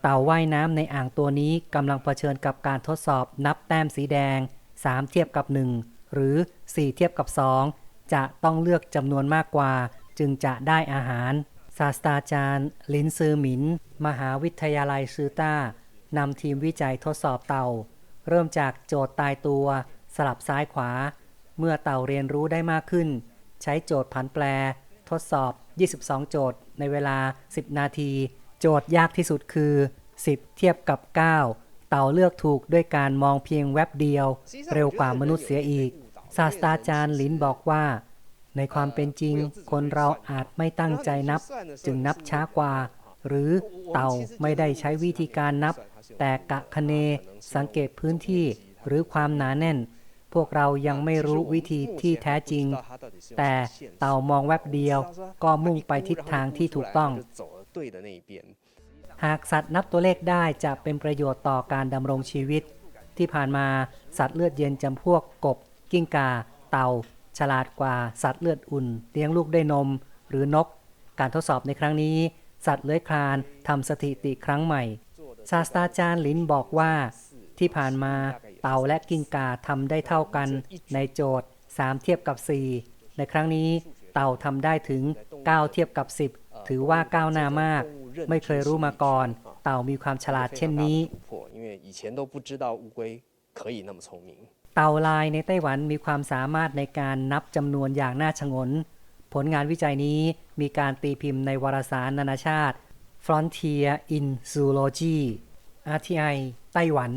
เต่าว่ายน้ำในอ่างตัวนี้กำลังเผชิญกับการทดสอบนับแต้มสีแดง 3 เทียบกับ 1 หรือ 4 เทียบกับ 2 จะต้องเลือกจำนวนมากกว่า จึงจะได้อาหาร ศาสตราจารย์ ลินซือหมิน มหาวิทยาลัยซือต้านำทีมวิจัยทดสอบเต่า เริ่มจากโจทย์ตายตัวสลับซ้ายขวา เมื่อเต่าเรียนรู้ได้มากขึ้น ใช้โจทย์ผันแปร ทดสอบ 22 โจทย์ในเวลา 10 นาที โจทย์ยากที่สุดคือ 10 เทียบกับ 9 เต่าเลือกถูกด้วยการมองเพียงแวบเดียว เร็วกว่ามนุษย์เสียอีก ศาสตราจารย์ลินบอกว่า ในความเป็นจริง คนเราอาจไม่ตั้งใจนับ จึงนับช้ากว่า หรือเต่าไม่ได้ใช้วิธีการนับ แต่กะคะเน สังเกตพื้นที่หรือความหนาแน่น พวกเรายังไม่รู้วิธีที่แท้จริง แต่เต่ามองแวบเดียวก็มุ่งไปทิศทางที่ถูกต้อง走了对的那一边。 หากสัตว์นับตัวเลขได้จะเป็นประโยชน์ต่อการดำรงชีวิต ที่ผ่านมาสัตว์เลือดเย็นจำพวกกบ กิ้งก่า เต่า ฉลาดกว่าสัตว์เลือดอุ่น เลี้ยงลูกด้วยนม หรือนก การทดสอบในครั้งนี้ สัตว์เลื้อยคลานทำสถิติครั้งใหม่ ศาสตราจารย์ลินบอกว่า ที่ผ่านมาเต่าและกิ้งก่าทำได้เท่ากัน ในโจทย์ 3 เทียบกับ 4 ในครั้งนี้เต่าทำได้ถึง 9 เทียบกับ 10 ถือว่าก้าวหน้ามาก ไม่เคยรู้มาก่อน เต่ามีความฉลาดเช่นนี้ เต่าลายในไต้หวันมีความสามารถในการนับจำนวนอย่างน่าชงน ผลงานวิจัยนี้มีการตีพิมพ์ในวารสารนานาชาติ Frontier in Zoology RTI ไต้หวัน